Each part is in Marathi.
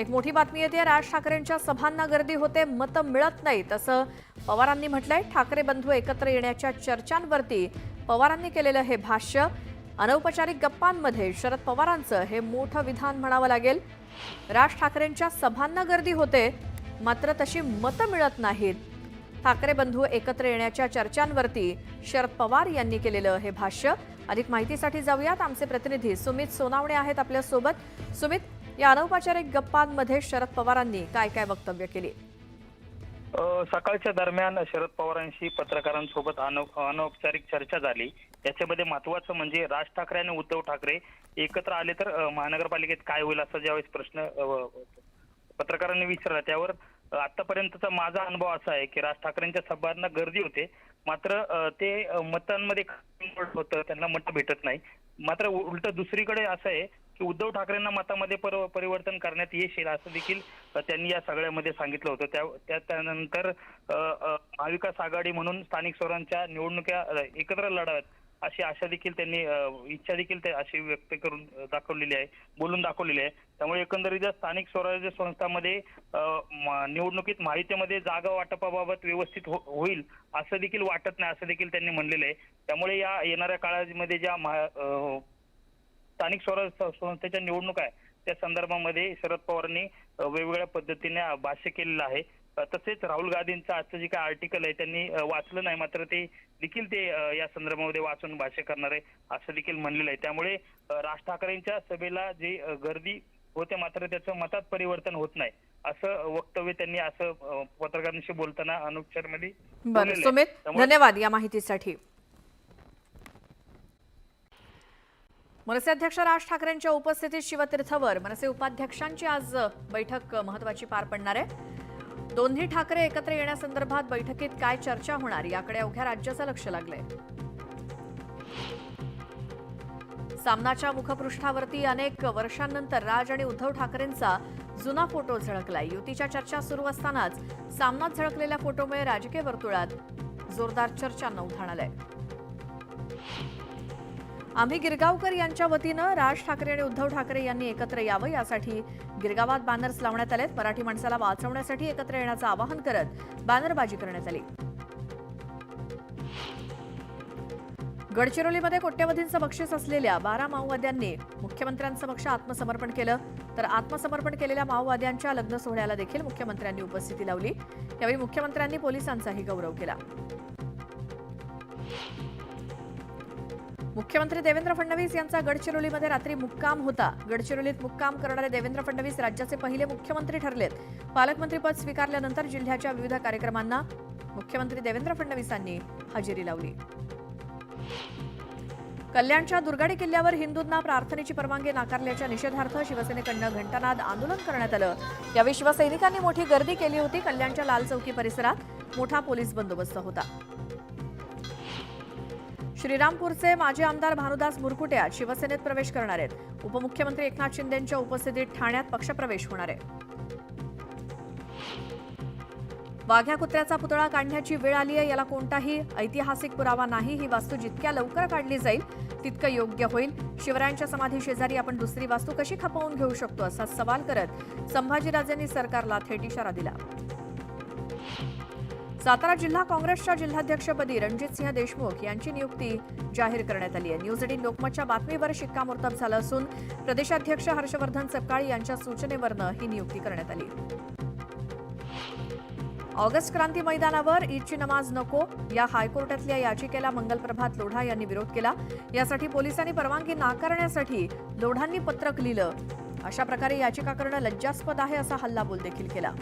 एक मोठी बातमी येते राज ठाकरेंच्या सभांना गर्दी होते मतं मिळत नाहीत असं पवारांनी म्हटलंय. ठाकरे बंधू एकत्र येण्याच्या चर्चांवरती पवारांनी केलेलं हे भाष्य. अनौपचारिक गप्पांमध्ये शरद पवारांचं हे मोठं विधान म्हणावं लागेल. राज ठाकरेंच्या सभांना गर्दी होते मात्र तशी मतं मिळत नाहीत. ठाकरे बंधू एकत्र येण्याच्या चर्चांवरती शरद पवार यांनी केलेलं हे भाष्य. अधिक माहितीसाठी जाऊयात. आमचे प्रतिनिधी सुमित सोनावणे आहेत आपल्यासोबत सुमित या अनौपचारिक गप्पांमध्ये शरद पवारांनी काय काय वक्तव्य केली? सकाळच्या दरम्यान शरद पवारांशी पत्रकारांसोबत अनौपचारिक चर्चा झाली. याच्यामध्ये महत्वाचं म्हणजे राज ठाकरे आणि उद्धव ठाकरे एकत्र आले तर महानगरपालिकेत काय होईल असा ज्यावेळेस प्रश्न पत्रकारांनी विचारला त्यावर आतापर्यंतचा माझा अनुभव असा आहे की राज ठाकरेंच्या सभांना गर्दी होते. मात्र ते मतांमध्ये होतं त्यांना मत भेटत नाही. मात्र उलट दुसरीकडे असं आहे उद्धव ठाकरेंना मतामध्ये पर- परिवर्तन करण्यात यश येईल असं देखील त्यांनी या सगळ्यामध्ये सांगितलं होतं. त्या त्यानंतर महाविकास आघाडी म्हणून स्थानिक स्वरांच्या निवडणुका एकत्र लढाव्यात अशी आशा देखील त्यांनी इच्छा देखील ते अशी व्यक्त करून दाखवलेली आहे बोलून दाखवलेली आहे. त्यामुळे एकंदरीत स्थानिक स्वराज्य संस्थांमध्ये निवडणुकीत माहितीमध्ये जागा वाटपाबाबत व्यवस्थित हो, होईल असं देखील वाटत नाही असं देखील त्यांनी म्हणलेलं आहे. त्यामुळे या येणाऱ्या काळामध्ये ज्या महा- स्थानिक स्वराज्य संस्थेच्या निवडणुका आहे. त्या संदर्भामध्ये शरद पवारांनी वेगवेगळ्या पद्धतीने भाष्य केलेलं आहे. तसेच राहुल गांधींचं आजचं जे काय आर्टिकल आहे त्यांनी वाचलं नाही मात्र ते देखील ते या संदर्भामध्ये वाचून भाष्य करणार आहे असं देखील म्हणलेलं आहे. त्यामुळे राज ठाकरेंच्या सभेला जे गर्दी होते मात्र त्याचं मतात परिवर्तन होत नाही असं वक्तव्य त्यांनी असं पत्रकारांशी बोलताना. सुमित त्यामुळे- धन्यवाद या माहितीसाठी. मनसे अध्यक्ष राज ठाकरेंच्या उपस्थितीत शिवतीर्थवर मनसे उपाध्यक्षांची आज बैठक महत्वाची पार पडणार आहे. दोन्ही ठाकरे एकत्र येण्यासंदर्भात बैठकीत काय चर्चा होणार याकडे अवघ्या राज्याचं लक्ष लागलंय. सामनाच्या मुखपृष्ठावरती अनेक वर्षांनंतर राज आणि उद्धव ठाकरेंचा जुना फोटो झळकलाय. युतीच्या चर्चा सुरू असतानाच सामनात झळकलेल्या फोटोमुळे राजकीय वर्तुळात जोरदार चर्चांना उधाण आलंय. आम्ही गिरगावकर यांच्या वतीनं राज ठाकरे आणि उद्धव ठाकरे यांनी एकत्र यावं यासाठी गिरगावात बॅनर्स लावण्यात आलेत. मराठी माणसाला वाचवण्यासाठी एकत्र येण्याचं आवाहन करत बॅनरबाजी करण्यात आली. गडचिरोलीमध्ये कोट्यवधींचं बक्षीस असलेल्या बारा माओवाद्यांनी मुख्यमंत्र्यांसमक्ष आत्मसमर्पण केलं. तर आत्मसमर्पण केलेल्या माओवाद्यांच्या लग्न सोहळ्याला देखील मुख्यमंत्र्यांनी उपस्थिती लावली. यावेळी मुख्यमंत्र्यांनी पोलिसांचाही गौरव केला. मुख्यमंत्री देवेंद्र फडणवीस यांचा गडचिरोलीमध्ये रात्री मुक्काम होता. गडचिरोलीत मुक्काम करणारे देवेंद्र फडणवीस राज्याचे पहिले मुख्यमंत्री ठरलेत. पालकमंत्रीपद स्वीकारल्यानंतर जिल्ह्याच्या विविध कार्यक्रमांना मुख्यमंत्री देवेंद्र फडणवीसांनी हजेरी लावली. कल्याणच्या दुर्गाडी किल्ल्यावर हिंदूंना प्रार्थनेची परवानगी नाकारल्याच्या निषेधार्थ शिवसेनेकडनं घंटानाद आंदोलन करण्यात आलं. यावेळी शिवसैनिकांनी मोठी गर्दी केली होती कल्याणच्या लाल चौकी परिसरात. मोठा पोलीस बंदोबस्त होता. श्रीरामपूरचे माजी आमदार भानुदास मुरकुटे आज शिवसेनेत प्रवेश करणार आहेत. उपमुख्यमंत्री एकनाथ शिंदेंच्या उपस्थितीत ठाण्यात पक्षप्रवेश होणार आहे. वाघ्या कुत्र्याचा पुतळा काढण्याची वेळ आली आहे याला कोणताही ऐतिहासिक पुरावा नाही. ही वास्तू जितक्या लवकर काढली जाईल तितकं योग्य होईल. शिवरायांच्या समाधी शेजारी आपण दुसरी वास्तू कशी खपवून घेऊ शकतो असा सवाल करत संभाजीराजेंनी सरकारला थेट इशारा दिला. सातारा जिल्हा काँग्रेसच्या जिल्हाध्यक्षपदी रणजितसिंह देशमुख यांची नियुक्ती जाहीर करण्यात आली आहे. न्यूज एटीन लोकमतच्या बातमीवर शिक्कामोर्तब झालं असून प्रदेशाध्यक्ष हर्षवर्धन सपकाळी यांच्या सूचनेवरनं ही नियुक्ती करण्यात आली. ऑगस्ट क्रांती मैदानावर ईदची नमाज नको या हायकोर्टातल्या याचिकेला मंगलप्रभात लोढा यांनी विरोध केला. यासाठी पोलिसांनी परवानगी नाकारण्यासाठी लोढांनी पत्रक लिहिलं. अशा प्रकारे याचिका करणं लज्जास्पद आहे असा हल्लाबोल देखील केला.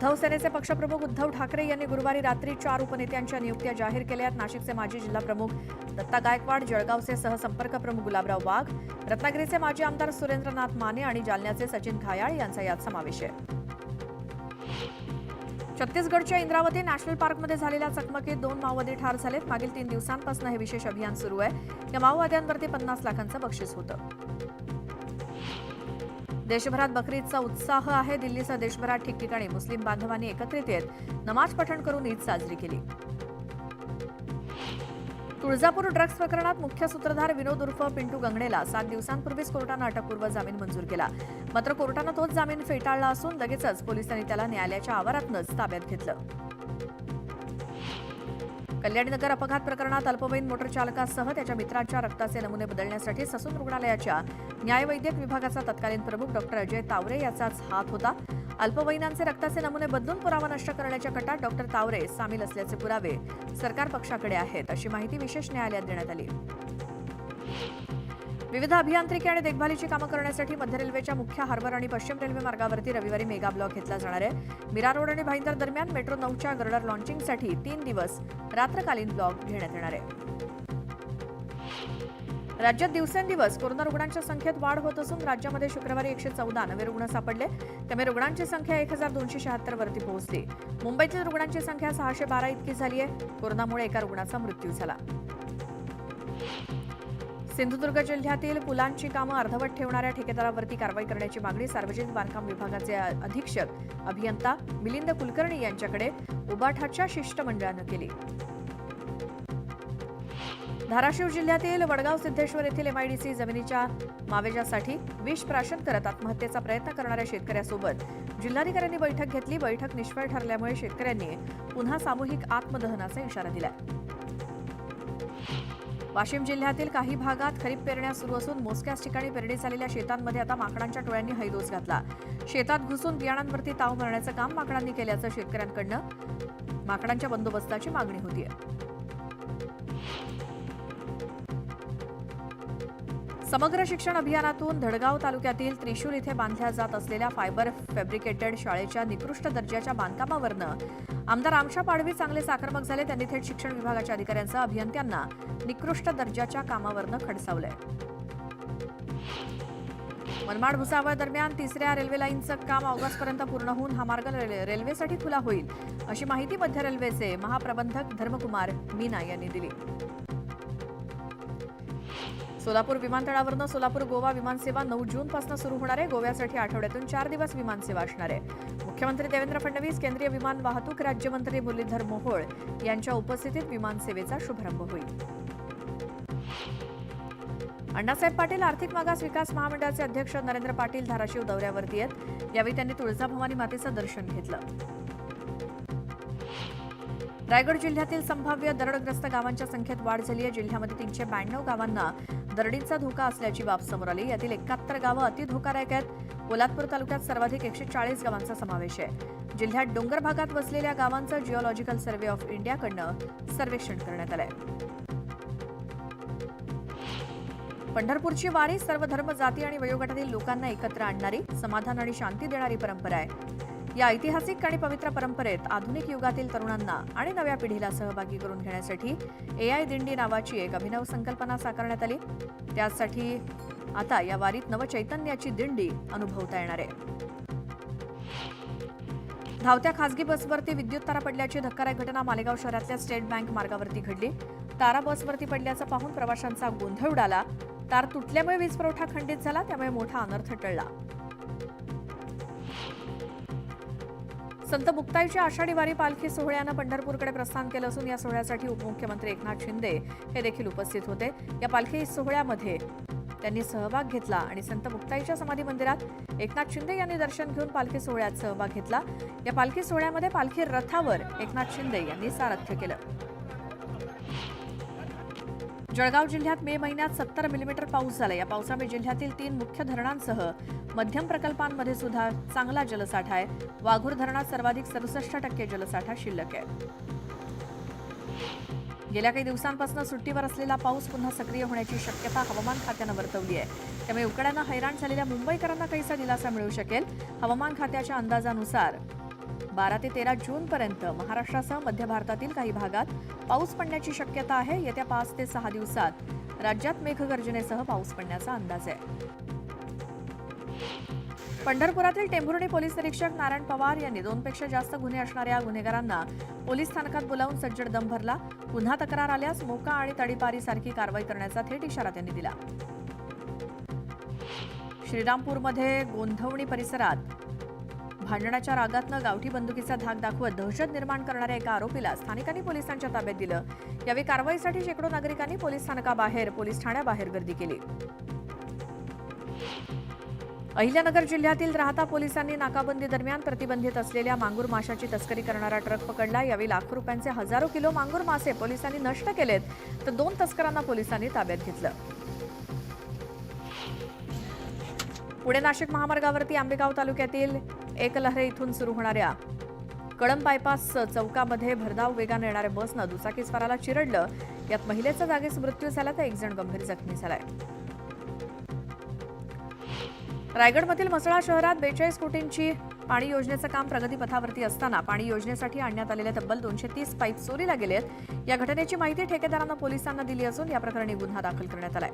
उद्धव सेनेचे पक्षप्रमुख उद्धव ठाकरे यांनी गुरुवारी रात्री चार उपनेत्यांच्या नियुक्त्या जाहीर केल्या नाशिकचे माजी जिल्हाप्रमुख दत्ता गायकवाड जळगावचे सहसंपर्क प्रमुख गुलाबराव वाघ रत्नागिरीचे माजी आमदार सुरेंद्रनाथ माने आणि जालन्याचे सचिन घायाळ यांचा यात समावेश आहे. छत्तीसगडच्या इंद्रावती नॅशनल पार्कमध्ये झालेल्या चकमकीत दोन माओवादी ठार झालेत. मागील तीन दिवसांपासून हे विशेष अभियान सुरू आहे. या माओवाद्यांवरती पन्नास लाखांचं बक्षीस होतं. देशभरात बकरीदचा उत्साह आहे. दिल्लीसह देशभरात ठिकठिकाणी मुस्लिम बांधवांनी एकत्रित येत नमाज पठण करून ईद साजरी केली. तुळजापूर ड्रग्ज प्रकरणात मुख्य सूत्रधार विनोद उर्फ पिंटू गंगणेला सात दिवसांपूर्वीच कोर्टानं अटकपूर्व जामीन मंजूर केला. मात्र कोर्टानं तोच जामीन फेटाळला असून लगेचच पोलिसांनी त्याला न्यायालयाच्या आवारातनंच ताब्यात घेतलं. कल्याणनगर अपघात प्रकरणात अल्पवयीन मोटर चालकासह त्याच्या मित्राच्या रक्ताचे नमुने बदलण्यासाठी ससून रुग्णालयाच्या न्यायवैद्यक विभागाचा तत्कालीन प्रमुख डॉक्टर अजय तावरे याचाच हात होता. अल्पवयीनांचे रक्ताचे नमुने बदलून पुरावा नष्ट करण्याच्या कटात डॉक्टर तावरे सामील असल्याचे पुरावे सरकार पक्षाकडे आहेत अशी माहिती विशेष न्यायालयात देण्यात आली. विविध अभियांत्रिकी आणि देखभालीची कामं करण्यासाठी मध्य रेल्वेच्या मुख्य हार्बर आणि पश्चिम रेल्वे मार्गावरती रविवारी मेगा ब्लॉक घेतला जाणार आहे. मीरा रोड आणि भाईंदर दरम्यान मेट्रो नऊच्या गर्डर लॉन्चिंगसाठी तीन दिवस रात्रकालीन ब्लॉक घेण्यात येणार आहे. राज्यात दिवसेंदिवस कोरोना रुग्णांच्या संख्येत वाढ होत असून राज्यामध्ये शुक्रवारी एकशे चौदा नवे रुग्ण सापडले. त्यामुळे रुग्णांची संख्या एक हजार दोनशे शहात्तर वरती पोहोचली. मुंबईतील रुग्णांची संख्या सहाशे बारा इतकी झाली आहे. कोरोनामुळे एका रुग्णाचा मृत्यू झाला. सिंधुदुर्ग जिल्ह्यातील पुलांची कामं अर्धवट ठेवणाऱ्या ठेकेदारावरती कारवाई करण्याची मागणी सार्वजनिक बांधकाम विभागाचे अधीक्षक अभियंता मिलिंद कुलकर्णी यांच्याकडे उबाठाच्या शिष्टमंडळानं केली. धाराशिव जिल्ह्यातील वडगाव सिद्धेश्वर येथील एमआयडीसी जमिनीच्या मावेजासाठी विष प्राशन करत आत्महत्येचा प्रयत्न करणाऱ्या शेतकऱ्यासोबत जिल्हाधिकाऱ्यांनी बैठक घेतली. बैठक निष्फळ ठरल्यामुळे शेतकऱ्यांनी पुन्हा सामूहिक आत्मदहनाचा इशारा दिला वाशिम जिल्ह्यातील काही भागात खरीप पेरण्या सुरू असून मोजक्याच ठिकाणी पेरणी झालेल्या शेतांमध्ये आता माकडांच्या टोळ्यांनी हैदोस घातला. शेतात घुसून बियाणांवरती ताव मारण्याचं काम माकडांनी केल्याचं शेतकऱ्यांकडनं माकडांच्या बंदोबस्ताची मागणी होतीये. समग्र शिक्षण अभियानातून धडगाव तालुक्यातील त्रिशूर इथे बांधल्या जात असलेल्या फायबर फॅब्रिकेटेड शाळेच्या निकृष्ट दर्जाच्या बांधकामावरनं आमदार आमशा पाडवी चांगले आक्रमक झाले. त्यांनी थेट शिक्षण विभागाच्या अधिकाऱ्यांसह अभियंत्यांना निकृष्ट दर्जाच्या कामावरनं खडसावलंय. मनमाड भुसावळ दरम्यान तिसऱ्या रेल्वे लाईनचं काम ऑगस्टपर्यंत पूर्ण होऊन हा मार्ग रेल्वेसाठी खुला होईल अशी माहिती मध्य रेल्वेचे महाप्रबंधक धर्मकुमार मीना यांनी दिली. सोलापूर विमानतळावरनं सोलापूर गोवा विमानसेवा नऊ जूनपासून सुरू होणार आहे. गोव्यासाठी आठवड्यातून चार दिवस विमानसेवा असणार आहे. मुख्यमंत्री देवेंद्र फडणवीस केंद्रीय विमान वाहतूक राज्यमंत्री मुरलीधर मोहोळ यांच्या उपस्थितीत विमानसेवेचा शुभारंभ होईल. अण्णासाहेब पाटील आर्थिक मागास विकास महामंडळाचे अध्यक्ष नरेंद्र पाटील धाराशिव दौऱ्यावरती आहेत. यावेळी त्यांनी तुळजाभवानी मातेचं दर्शन घेतलं. रायगड जिल्ह्यातील संभाव्य दरडग्रस्त गावांच्या संख्येत वाढ झाली आहे. जिल्ह्यामध्ये तीनशे ब्याण्णव गावांना दरडीचा धोका असल्याची बाब समोर आली. यातील एकाहत्तर गावं अतिधोकादायक आहेत. पोलादपूर तालुक्यात सर्वाधिक एकशे चाळीस गावांचा समावेश आहे. जिल्ह्यात डोंगर भागात वसलेल्या गावांचं जिओलॉजिकल सर्व्हे ऑफ इंडियाकडनं सर्वेक्षण करण्यात आलंय. पंढरपूरची वारी सर्व धर्म जाती आणि वयोगटातील लोकांना एकत्र आणणारी समाधान आणि शांती देणारी परंपरा आहे. या ऐतिहासिक आणि पवित्र परंपरेत आधुनिक युगातील तरुणांना आणि नव्या पिढीला सहभागी करून घेण्यासाठी एआय दिंडी नावाची एक अभिनव संकल्पना साकारण्यात आली. त्यासाठी आता या वारीत नवचैतन्याची दिंडी अनुभवता येणार आहे. धावत्या खासगी बसवरती विद्युत तारा पडल्याची धक्कादायक घटना मालेगाव शहरातल्या स्टेट बँक मार्गावरती घडली. तारा बसवरती पडल्याचं पाहून प्रवाशांचा गोंधळ उडाला. तार तुटल्यामुळे वीज पुरवठा खंडित झाला त्यामुळे मोठा अनर्थ टळला. संत मुक्ताईच्या आषाढी वारी पालखी सोहळ्यानं पंढरपूरकडे प्रस्थान केलं असून या सोहळ्यासाठी उपमुख्यमंत्री एकनाथ शिंदे हे देखील उपस्थित होते. या पालखी सोहळ्यामध्ये त्यांनी सहभाग घेतला आणि संत मुक्ताईच्या समाधी मंदिरात एकनाथ शिंदे यांनी दर्शन घेऊन पालखी सोहळ्यात सहभाग घेतला. या पालखी सोहळ्यामध्ये पालखी रथावर एकनाथ शिंदे यांनी सारथ्य केलं. जळगाव जिल्ह्यात मे महिन्यात सत्तर मिलीमीटर पाऊस झाला. या पावसामुळे जिल्ह्यातील तीन मुख्य धरणांसह मध्यम प्रकल्पांमध्ये सुद्धा चांगला जलसाठा आहे. वाघूर धरणात सर्वाधिक सदुसष्ट टक्के जलसाठा शिल्लक आहे. गेल्या काही दिवसांपासून सुट्टीवर असलेला पाऊस पुन्हा सक्रिय होण्याची शक्यता हवामान खात्यानं वर्तवली आहे. त्यामुळे उकड्यानं हैराण झालेल्या मुंबईकरांना काहीसा दिलासा मिळू शकेल. हवामान खात्याच्या अंदाजानुसार बारा ते तेरा जूनपर्यंत महाराष्ट्रासह मध्य भारतातील काही भागात पाऊस पडण्याची शक्यता आहे. येत्या पाच ते सहा दिवसात राज्यात मेघगर्जनेसह पाऊस पडण्याचा अंदाज आहे. पंढरपुरातील टेंभुर्णी पोलीस निरीक्षक नारायण पवार यांनी दोनपेक्षा जास्त गुन्हे असणाऱ्या गुन्हेगारांना पोलीस स्थानकात बोलावून सज्जड दम भरला. पुन्हा तक्रार आल्यास मोका आणि तडीपारी सारखी कारवाई करण्याचा थेट इशारा त्यांनी दिला. श्रीरामपूरमध्ये गोंधवणी परिसरात भांडणाच्या रागातनं गावठी बंदुकीचा धाक दाखवत दहशत निर्माण करणाऱ्या एका आरोपीला स्थानिकांनी पोलिसांच्या ताब्यात दिलं. यावेळी कारवाईसाठी शेकडो नागरिकांनी पोलीस स्थानकाबाहेर पोलीस ठाण्याबाहेर गर्दी केली. अहिल्यानगर जिल्ह्यातील राहता पोलिसांनी नाकाबंदी दरम्यान प्रतिबंधित असलेल्या मांगूर माशाची तस्करी करणारा ट्रक पकडला. यावेळी लाखो रुपयांचे हजारो किलो मांगूर मासे पोलिसांनी नष्ट केलेत. तर दोन तस्करांना पोलिसांनी ताब्यात घेतलं. पुणे नाशिक महामार्गावरती आंबेगाव तालुक्यातील एकलहरे इथून सुरू होणाऱ्या कळंब बायपास चौकामध्ये भरधाव वेगानं येणाऱ्या बसनं दुचाकीस्वाराला चिरडलं. यात महिलेचा जागीच मृत्यू झाला तर एक जण गंभीर जखमी झालाय. रायगडमधील मसळा शहरात बेचाळीस कोटींची पाणी योजनेचं काम प्रगतीपथावरती असताना पाणी योजनेसाठी आणण्यात आलेले तब्बल दोनशे तीस पाईप चोरीला गेलेत. या घटनेची माहिती ठेकेदारांना पोलिसांना दिली असून या प्रकरणी गुन्हा दाखल करण्यात आलाय.